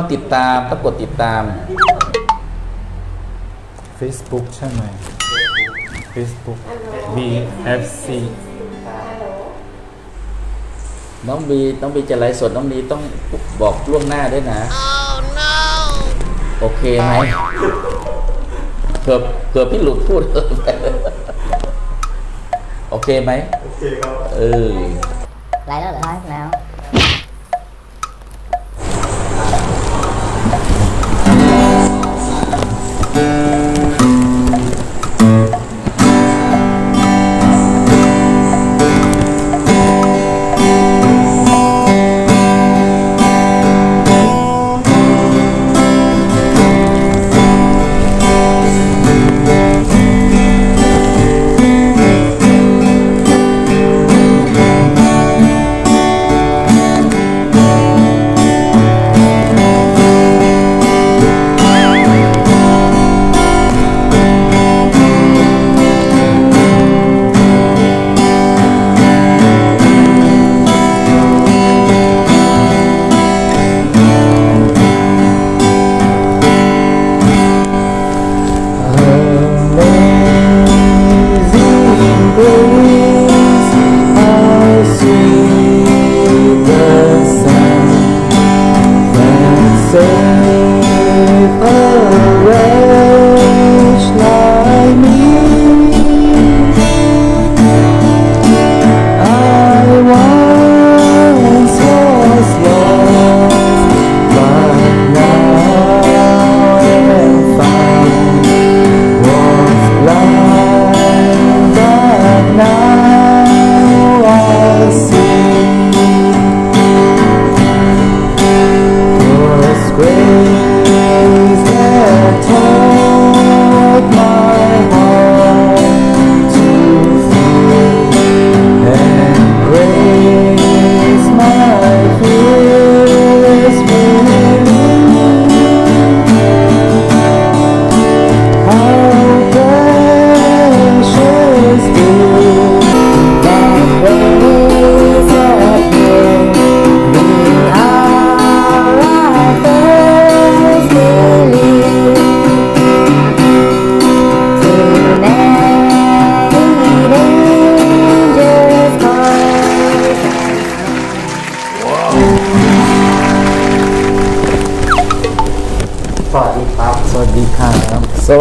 ต้องติดตามต้องกดติดตาม Facebook ใช่ไหม Facebook VFC น้องบีน้องบีจะไลฟ์สดน้องบีต้องบอกล่วงหน้าด้วยนะ โอเคไหมเผื่อเผื่อพี่หลุดพูดโอเคไหมโอเคครับเออไลฟ์แล้วเหรอไลฟ์แล้ว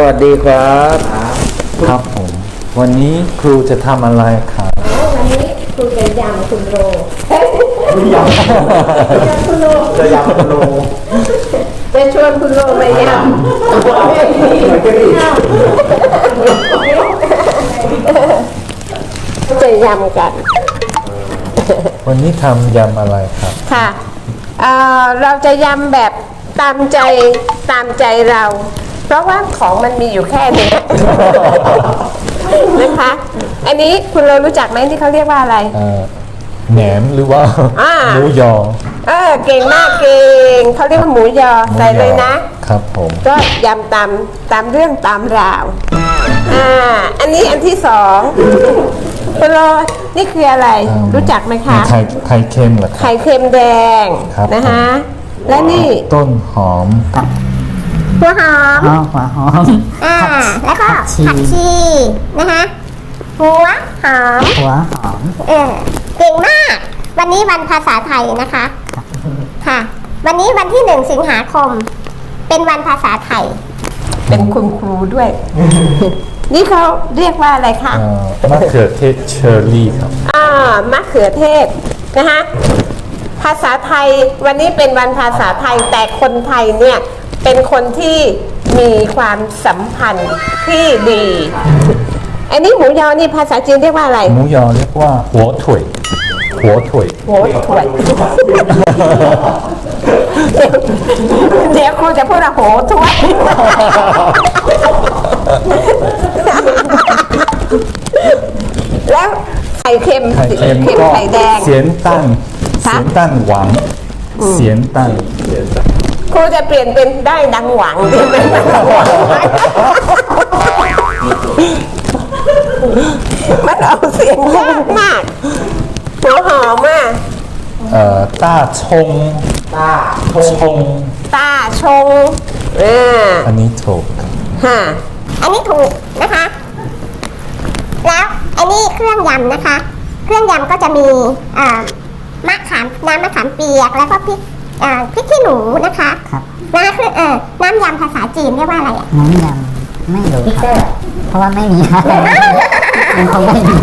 วัสดีครับครับผม วันนี้ครูจะทำอะไรครับวันนี้ครูจะยำคุณโรไม่ยำคุณโรจะยำโลจะชวนคุณโรมายำจะยำกัน วันนี้ทำยำอะไรครับ ค่ะเอ่อเราจะยำแบบตามใจตามใจเรา เพราะว่าของมันมีอยู่แค่เนี้ย นะคะ อันนี้คุณโรรู้จักไหมที่เขาเรียกว่าอะไร เอ่อแหนมหรือว่าอ่า หมูยอเออเก่งมากเก่งเขาเรียกว่าหมูยอหมูใส่เลยนะ ครับผมก็ยำตามตามเรื่องตามราว อ่า อันนี้อันที่สองคุณโรนี่คืออะไร อ่ารู้จักไหมคะ ไข่ไข่เค็มเหรอครับ ไข่เค็มแดงครับ นะคะ และนี่ต้นหอม หัวหอมอ๋อหัวหอม อ่าแล้วก็ผักชีผักชีนะคะหัวหอมหัวหอมเออเก่งมาก วันนี้วันภาษาไทยนะคะ ค่ะ วันนี้วันที่หนึ่งสิงหาคม เป็นวันภาษาไทย เป็นคุณครูด้วย นี่เขาเรียกว่าอะไรคะเอ่อมะเขือเทศเชอร์รี่ครับ อ่ามะเขือเทศนะคะภาษาไทยวันนี้เป็นวันภาษาไทยแต่คนไทยเนี่ย เป็นคนที่มีความสัมพันธ์ที่ดี อันนี้หมูยอนี่ภาษาจีนเรียกว่าอะไร หมูยอเรียกว่าหัวถ่วยหัวถ่วยโหถวย เดี๋ยวครูจะพูดว่าโหถวย แล้วไข่เค็มไข่เค็มก็ไข่แดง เสียนตั้งค่ะเสียนตั้งหวัง เสียนตั้งค รูจะเปลี่ยนเป็นได้ดังหวังดีไหมมันเอาเสียงยากมากหัวหอมอะเอ่อต้าชงต้าชงชงตาชงอ่าอันนี้ถูกฮะอันนี้ถูกนะคะ แล้วอันนี้เครื่องยำนะคะ เครื่องยำก็จะมีอ่ามะขามน้ำมะขามเปียกแล้วก็พริก อ่าพริกขี้หนูนะคะครับนะคือเออน้ำยำภาษาจีนเรียกว่าอะไรอะน้ำยำไม่รู้ครับเพราะว่าไม่มีครับมันคงไม่มี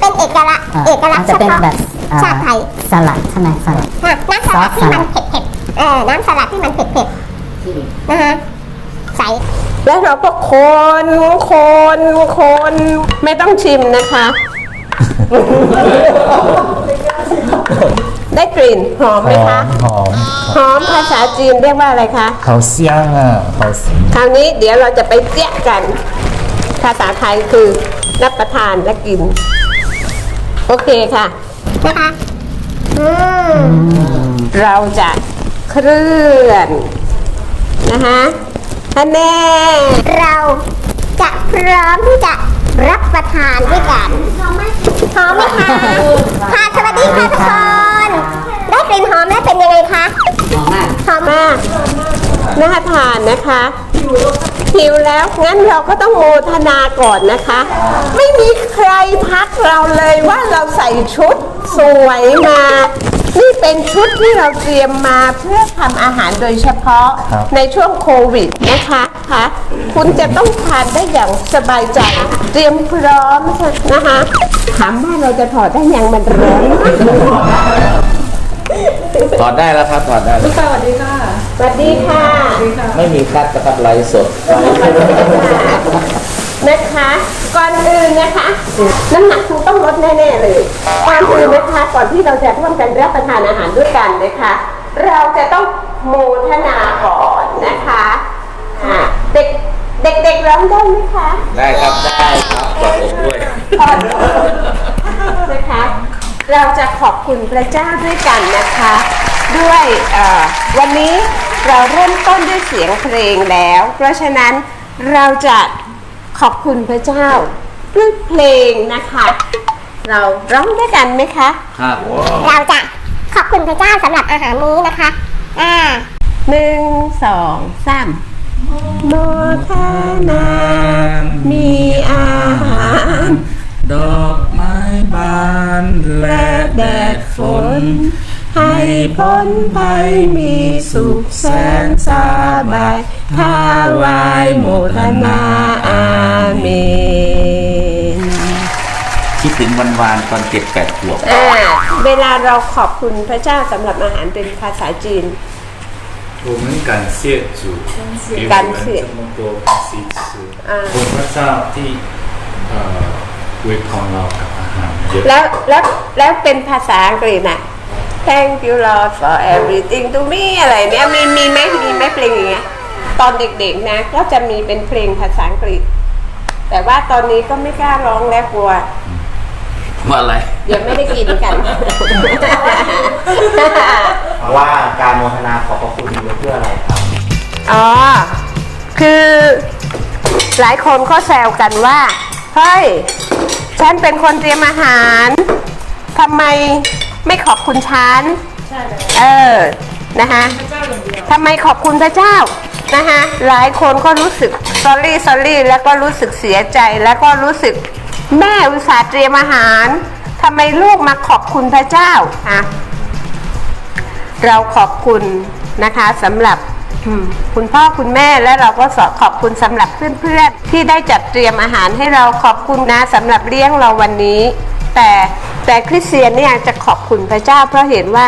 เป็นเอกลักษณ์อ่าเอกลักษณ์จะเฉเป็นพาะแบบอ่าชาติไทยสลัดใช่ไหมสลัดค่ะน้ำสลัดที่มันเผ็ดๆเออน้ำสลัดที่มันเผ็ดๆนะคะใส่แล้วเราก็คนคนคนไม่ต้องชิมนะคะ ได้กลิ่นหอมหไหมอคะมหอมหอมภาษาจีนเรียกว่าอะไรคะ เขาเสียงอะเขาเสียงคราวนี้เดี๋ยวเราจะไปเจี๊ยะกัน ภาษาไทยคือรับประทานและกิน โอเคค่ะนะคะอืมเราจะเคลื่อนนะคะฮันแน่เราจะพร้อมที่จะรับประทานด้วยกันหอมไหมหอมไหมคะค่ะสวัสดีค่ะทุกคน มมากน่าทานนะคะหิวแล้วงั้นเราก็ต้องโมทนาก่อนนะคะ ไม่มีใครทักเราเลยว่าเราใส่ชุดสวยมานี่เป็นชุดที่เราเตรียมมาเพื่อทำอาหารโดยเฉพาะในช่วงโควิดนะคะคะคุณจะต้องทานได้อย่างสบายใจ เตรียมพร้อมนะคะถามว่าเราจะถอดได้ยังมันร้อน ถอดได้แล้วครับถอดได้แล้วสวัสดีค่ะ ไม่มีคัดนะครับไลฟ์สด นะคะ ก่อนอื่นนะคะ น้ำหนักคุณต้องลดแน่ๆเลย ก่อนอื่นนะคะ ก่อนที่เราจะร่วมกันรับประทานอาหารด้วยกันนะคะ เราจะต้องโมทนาก่อนนะคะอะเด็กเด็กๆร้องได้ไหมคะ ได้ครับได้ครับขอบผมด้วยนะคะ เราจะขอบคุณพระเจ้าด้วยกันนะคะ ด้วยเอ่อวันนี้เราเริ่มต้นด้วยเสียงเพลงแล้ว เพราะฉะนั้นเราจะขอบคุณพระเจ้าด้วยเพลงนะคะ เราร้องด้วยกันไหมคะครับเราจะขอบคุณพระเจ้าสำหรับอาหารนี้นะคะอ่าหนึ่งสองสามโมทนา มีอาหาร ดอกไม้บาน และแดดฝน ให้พ้นภัยมีสุขแสนสบายข้าวายโมทนาอาเมน คิดถึงวันวานตอนเจ็ดแปดขวบ อ่าเวลาเราขอบคุณพระเจ้าสำหรับอาหารเป็นภาษาจีน 我们感谢主给感我们谢这么多东西吃อ่า ผมพระ เจ้าที่เอ่ออวยพรเรากับอาหารเยอะแล้วแล้วแล้วเป็นภาษาอังกฤษน่ะ Thank you Lord for everything to me อะไรเนี่ยมีมีไหมมีไหมเพลงอย่างเงี้ยตอนเด็กๆนะก็จะมีเป็นเพลงภาษาอังกฤษ แต่ว่าตอนนี้ก็ไม่กล้าร้องแล้วกลัวว่าอะไรเดี๋ยวไม่ได้กินกันเพราะว่าการโมทนาขอบพระคุณมีเพื่ออะไรครับ อ๋อ คือหลายคนก็แซวกันว่า เฮ้ย ฉันเป็นคนเตรียมอาหารทำไมไม่ขอบคุณฉันเออนะคะทำไมขอบคุณพระเจ้านะคะหลายคนก็รู้สึก sorry sorry แล้วก็รู้สึกเสียใจแล้วก็รู้สึกแม่อุตส่าห์เตรียมอาหารทำไมลูกมาขอบคุณพระเจ้าอะเราขอบคุณนะคะสำหรับอืม คุณพ่อคุณแม่และเราก็สอขอบคุณสำหรับเพื่อนๆ ที่ได้จัดเตรียมอาหารให้เราขอบคุณนะสำหรับเลี้ยงเราวันนี้ แต่แต่คริสเตียนเนี่ยจะขอบคุณพระเจ้าเพราะเห็นว่า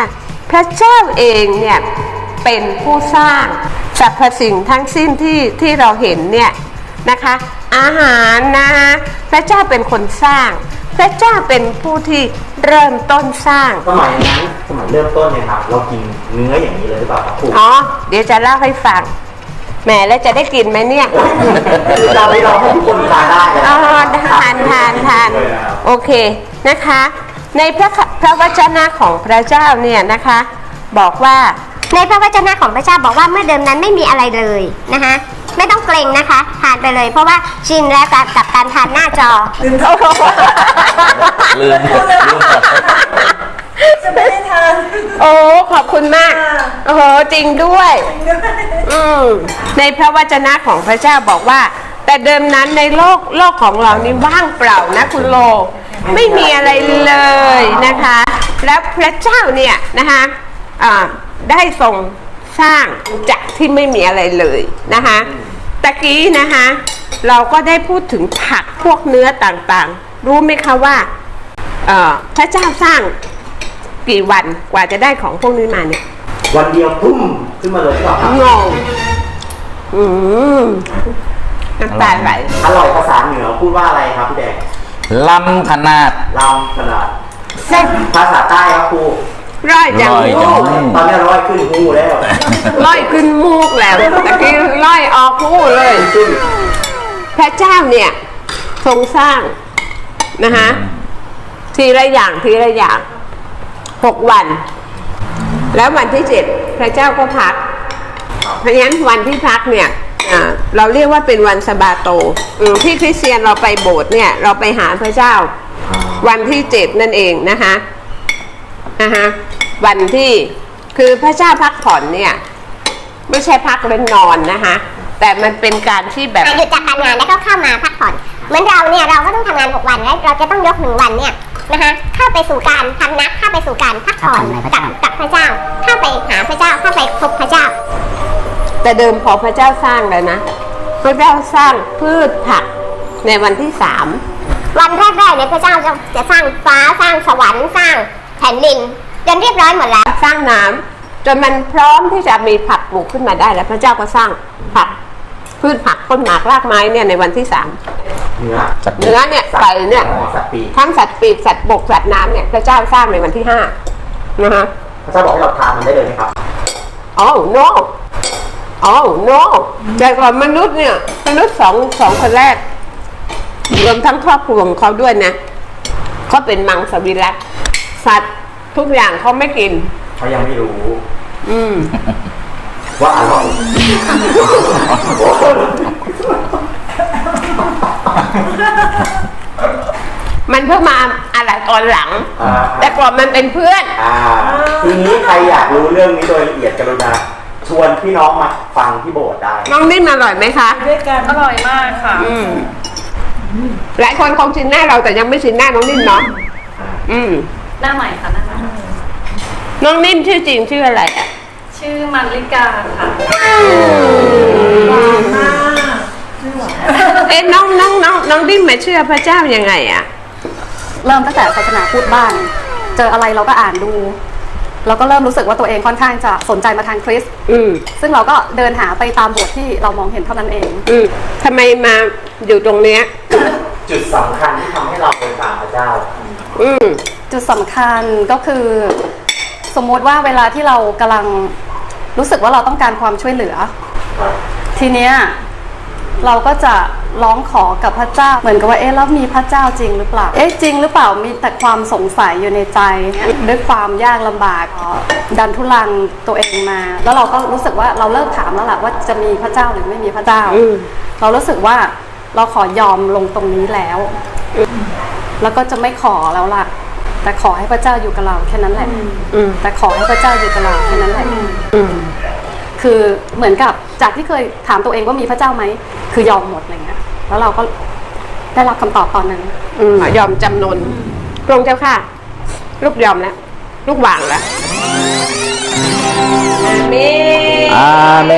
พระเจ้าเองเนี่ยเป็นผู้สร้างสรรพสิ่งทั้งสิ้นที่ที่เราเห็นเนี่ย นะคะ อาหารนะคะพระเจ้าเป็นคนสร้าง พระเจ้าเป็นผู้ที่เริ่มต้นสร้าง สมัยนั้นสมัยเริ่มต้นเนี่ยครับ เรากินเนื้ออย่างนี้เลยหรือเปล่าครับครูอ๋อ เดี๋ยวจะเล่าให้ฟัง แหมแล้วจะได้กินไหมเนี่ยเราไม่เราให้ทุกคนทานได้นะอ๋อทานทานทานโอเคนะคะ ในพระคพระวจนะของพระเจ้าเนี่ยนะคะ บอกว่า ในพระวจนะของพระเจ้าบอกว่าเมื่อเดิมนั้นไม่มีอะไรเลยนะคะไม่ต้องเกรงนะคะทานไปเลย เพราะว่าชินแล้วกับกับการทานหน้าจอลืมลืมโอ้ขออบคุณมากโอ้โหจริงด้วย อืมในพระวจนะของพระเจ้าบอกว่า แต่เดิมนั้นในโลกโลกของเรานี่ว่างเปล่านะคุณโล ไม่มีอะไรเลยนะคะ แล้วพระเจ้าเนี่ยนะคะอ่า ได้ทรงสร้างจากที่ไม่มีอะไรเลยนะคะตะกี้นะคะเราก็ได้พูดถึงผักพวกเนื้อต่างๆ รู้ไหมคะว่าเอ่อพระเจ้าสร้างกี่วันกว่าจะได้ของพวกนี้มาเนี่ย วันเดียวพุ่มขึ้นมาเลยหรือเปล่าครับงงอืมน้ำตาไหลอร่อยภาษาเหนือพูดว่าอะไรครับพี่แดงลำขนาดลำขนาดเส้นภาษาใต้ครับครู ร้อยจังร้อยจัมูงกตอนนี้ร้อยขึ้นหูแล้วร้อยขึ้นมูกแล้วตะกี้ร้อยออกหูเลย ขึ้นพระเจ้าเนี่ยทรงสร้างนะคะทีละอย่างทีละอย่างหกวัน แล้ววันที่เจ็ดพระเจ้าก็พัก เพราะฉะนั้นวันที่พักเนี่ยอ่าเราเรียกว่าเป็นวันสะบาโตอืมที่คริสเตียนเราไปโบสถ์เนี่ย เราไปหาพระเจ้า วันที่เจ็ดนั่นเองนะคะนะคะ วันที่คือพระเจ้าพักผ่อนเนี่ย ไม่ใช่พักเล่นนอนนะคะ แต่มันเป็นการที่แบบหยุดจากการงานแล้วก็เข้ามาพักผ่อนเหมือนเราเนี่ยเราก็ต้องทำงาน 6 วันแล้วเราจะต้องยกหนึ่งวันเนี่ยนะคะเข้าไปสู่การทำนักเข้าไปสู่การพักผ่อนกับกับพระเจ้า เข้าไปหาพระเจ้าเข้าไปพบพระเจ้า แต่เดิมพอพระเจ้าสร้างแล้วนะพระเจ้าสร้างพืชผักในวันที่สามวันแรกๆเนี่ยพระเจ้าจะจะสร้างฟ้าสร้างสวรรค์สร้างแผ่นดิน จนเรียบร้อยหมดแล้ว สร้างน้ำจนมันพร้อมที่จะมีผักปลูกขึ้นมาได้ แล้วพระเจ้าก็สร้างผักพืชผักต้นหมากรากไม้เนี่ยในวันที่สามเนื้อสัตว์เนื้อเนี่ยไก่เนี่ยสัตว์ปีกทั้งสัตว์ปีกสัตว์บกสัตว์น้ำเนี่ยพระเจ้าสร้างในวันที่ห้านะคะพระเจ้าบอกให้เราทานมันได้เลยไหมครับอ๋อ no อ๋อ no แต่ก่อนมนุษย์เนี่ยมนุษย์สองสองคนแรก รวมทั้งครอบครัวของเขาด้วยนะเขาเป็นมังสวิรัตสัตว์ ทุกอย่างเขาไม่กิน เขายังไม่รู้ อืม ว่าอร่อยมันเพิ่งมาอะไรตอนหลัง อ่าแต่ก่อนมันเป็นเพื่อน อ่าทีนี้ใครอยากรู้เรื่องนี้โดยละเอียดกรุณาชวนพี่น้องมาฟังที่โบสถ์ได้ น้องนิ่มอร่อยไหมคะ ด้วยกันอร่อยมากค่ะ อืมหลายคนคงชินหน้าเราแต่ยังไม่ชินหน้าน้องนิ่มเนาะอืม หน้าใหม่ค่ะหน้าใหม่น้องนิ่มชื่อจริงชื่ออะไรอะชื่อมันลิกาค่ะเอ๊ะน้องน้องน้องน้องนิ่มมาเชื่อพระเจ้ายังไงอะ เริ่มตั้งแต่ศาสนาพูดบ้าน เจออะไรเราก็อ่านดู เราก็เริ่มรู้สึกว่าตัวเองค่อนข้างจะสนใจมาทางคริสต์อืมซึ่งเราก็เดินหาไปตามบทที่เรามองเห็นเท่านั้นเอง อืมทำไมมาอยู่ตรงเนี้ย จุดสำคัญที่ทำให้เราเดินตามพระเจ้า อืม จุดสำคัญก็คือ สมมติว่าเวลาที่เรากำลังรู้สึกว่าเราต้องการความช่วยเหลือ ทีเนี้ยเราก็จะร้องขอกับพระเจ้า เหมือนกับว่าเอ๊ะแล้วมีพระเจ้าจริงหรือเปล่า เอ๊ะจริงหรือเปล่ามีแต่ความสงสัยอยู่ในใจด้วยความยากลำบากดันทุลังตัวเองมา แล้วเราก็รู้สึกว่าเราเลิกถามแล้วล่ะว่าจะมีพระเจ้าหรือไม่มีพระเจ้าเรารู้สึกว่าเราขอยอมลงตรงนี้แล้ว แล้วก็จะไม่ขอแล้วล่ะ แต่ขอให้พระเจ้าอยู่กับเราแค่นั้นแหละ อืมแต่ขอให้พระเจ้าอยู่กับเราแค่นั้นแหละ อืมคือเหมือนกับจากที่เคยถามตัวเองว่ามีพระเจ้าไหม คือยอมหมดอะไรเงี้ย แล้วเราก็ได้รับคำตอบตอนนั้น อืมยอมจำนนพระองค์เจ้าค่ะ ลูกยอมแล้ว ลูกวางแล้วอาเมนอาเม